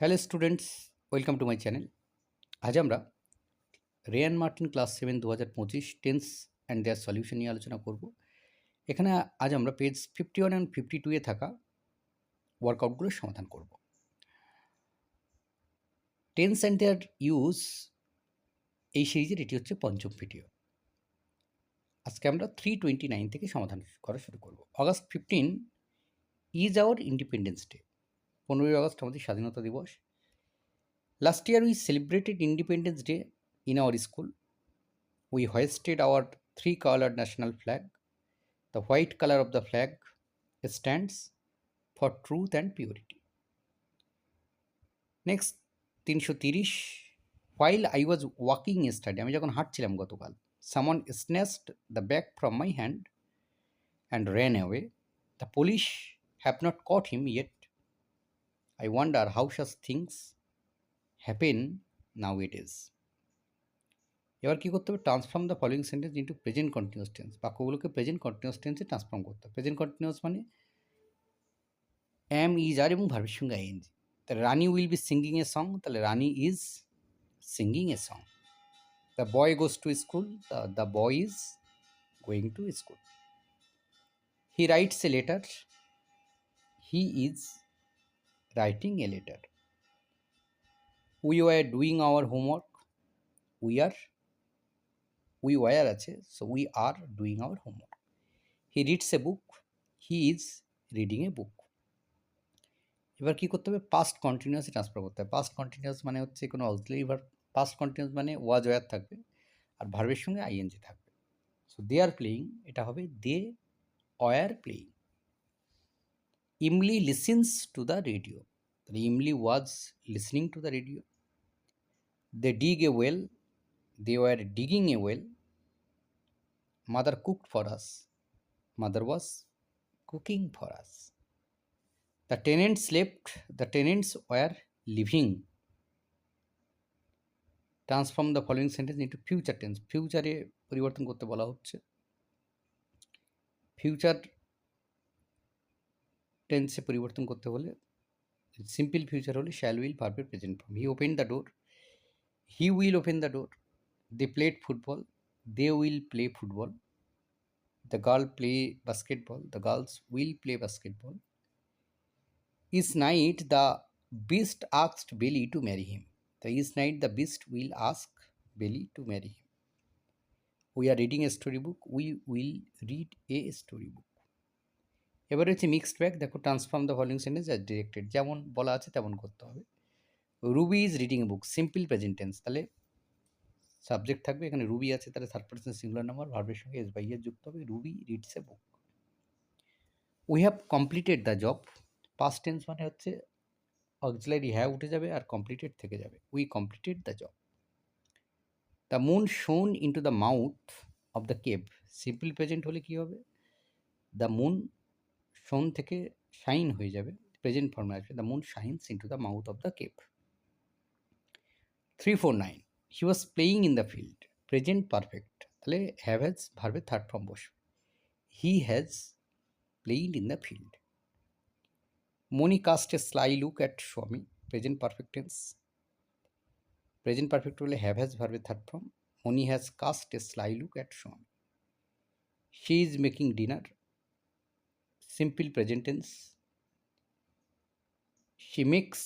Hello students welcome to my channel আজ আমরা Ryan Martin class seven দু হাজার পঁচিশ টেন্স অ্যান্ড দেয়ার সলিউশন নিয়ে আলোচনা করব। এখানে আজ আমরা page fifty one and fifty two থাকা ওয়ার্কআউটগুলোর সমাধান করব। টেন্স অ্যান্ড দেয়ার ইউজ এই সিরিজের এটি হচ্ছে পঞ্চম ভিডিও আজকে আমরা থ্রি টোয়েন্টি নাইন থেকে সমাধান করা শুরু করব। August fifteen is our independence day পনেরোই আগস্ট আমাদের স্বাধীনতা দিবস। Last year we celebrated independence day in our school we hoisted our three colored national flag the white colour of the flag stands for truth and purity next তিনশো তিরিশ while I was walking yesterday আমি যখন হাঁটছিলাম গতকাল someone snatched the bag from my hand and ran away the police have not caught him yet I wonder how such things happen nowadays. এবার কী করতে হবে? Transform the following sentence into present continuous tense বাক্যগুলোকে present continuous টেন্সে transform করতে হবে। Present continuous মানে am is are এবং ভার্বের সঙ্গে আইএনজি তাহলে Rani will be singing a song তাহলে Rani is singing a song the boy goes to school the boy is going to school he writes a letter he is writing a letter. We were doing our homework. We are, we were আছে, so we are doing our homework. He reads a book. He is reading a book. এবার কি করতে হবে past কন্টিনিউয়াসে transfer করতে হবে past continuous মানে হচ্ছে কোনো অক্সিলারি ভার্ব পাস্ট কন্টিনিউয়াস মানে ওয়াজ ওয়ার থাকবে আর ভার্বের সঙ্গে আইএনজি থাকবে সো দে আর প্লেয়িং এটা হবে they were playing Listens to the radio. The Imli was listening to the radio. They dig a well. They were digging a well. Mother cooked for us. Mother was cooking for us. The tenants left. The tenants were living. Transform the following sentence into future tense ফিউচারে পরিবর্তন করতে বলা হচ্ছে future টেন্সে পরিবর্তন করতে হলে simple future হলে শ্যাল উইল ভার্বের present form he open the door he will open the door they played football they will play football the girl play basketball the girls will play basketball each night the beast asked Belle to marry him the each night the beast will ask Belle to marry him we are reading a story book we will read a story book এবারে হচ্ছে mixed bag দেখো transform the following sentence as directed যেমন বলা আছে তেমন করতে হবে। Ruby is reading book simple present tense তাহলে সাবজেক্ট থাকবে, এখানে রুবি আছে, তাহলে থার্ড পার্সন সিঙ্গুলার নাম্বার ভার্বের সঙ্গে এস বাই এর যুক্ত হবে। Ruby reads a book we have completed the job past tense মানে হচ্ছে অক্সিলারি হ্যাভ উঠে যাবে আর কমপ্লিটেড থেকে যাবে। We completed the job the moon shone into the mouth of the cave simple present হলে কী হবে? দ্য মুন শোন থেকে শাইন হয়ে যাবে, প্রেজেন্ট ফর্মে আসবে, the moon shines into the mouth of the cave. Three four nine, he was playing in the field, present perfect, তাহলে হ্যাভ হ্যাজ ভার্বে থার্ড ফর্ম বসবে। He has played in the field. Moni cast a sly look at Swami, present perfect tense present perfect হলে have has ভার্বে third form, Moni has cast a sly look at Swami. She is making dinner simple present tense. She makes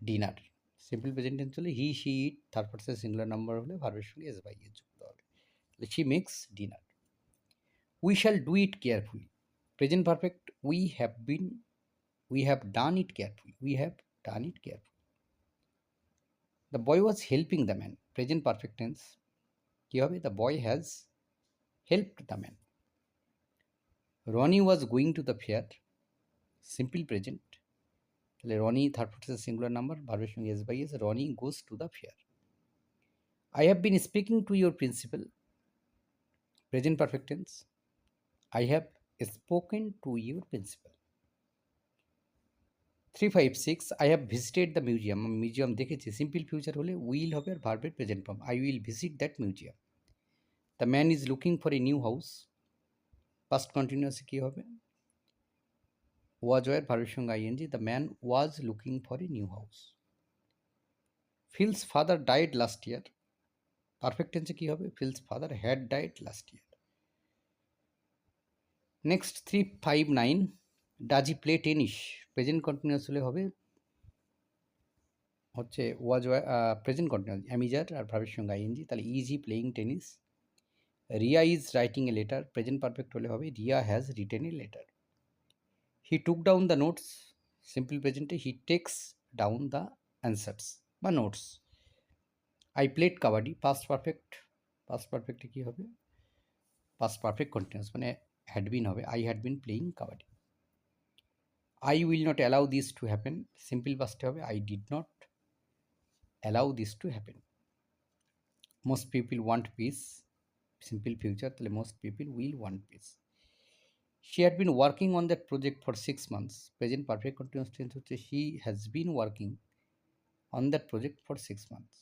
dinner. Simple present tense হলে he she it third person singular number হলে ভার্বের সঙ্গে S by এ যুক্ত হবে। তাহলে she makes dinner we shall do it carefully present perfect we have been we have done it carefully we have done it carefully the boy was helping the man present perfect tense কী হবে? The boy has helped the man Roni was going to the fair simple present তাহলে Rony third person singular number ভার্বের সঙ্গে S by S Rony goes to the fair I have been speaking to your principal present perfect tense I have spoken to your principal three five six I have visited the museum museum দেখেছি simple future হলে will হবে আর ভার্বের present form I will visit that museum the man is looking for a new house past কন্টিনিউয়াসে কী হবে? Was war ভার্বের সঙ্গে ING the man was looking for a new house Phil's father died last year perfect টেন্সে কী হবে? Phil's father had died last year next three five nine does he play tennis present continuous হলে হবে হচ্ছে was present continuous am is are আর ভার্বের সঙ্গে ING তাহলে is playing tennis Riya is writing a letter present perfect হলে হবে Riya has written a letter he took down the notes simple প্রেজেন্টে he takes down the answers বা notes I played kabaddi past perfect past পারফেক্টে কী হবে? Past perfect continuous মানে had been হবে I had been playing kabaddi I will not allow this to happen simple পাস্টে হবে I did not allow this to happen most people want peace simple future তাহলে most people will want peace she had been working on that project for six months present perfect continuous tense হচ্ছে she has been working on that project for six months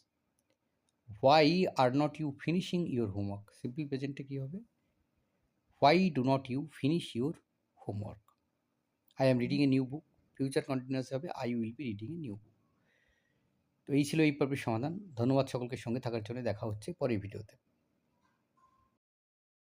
why are not you finishing your homework simple প্রেজেন্টে কী হবে why do not you finish your homework I am reading a new book future continuous হবে I will be reading a new তো এই ছিল এই পর্বের সমাধান। ধন্যবাদ সকলকে সঙ্গে থাকার জন্য। দেখা হচ্ছে পরের ভিডিওতে।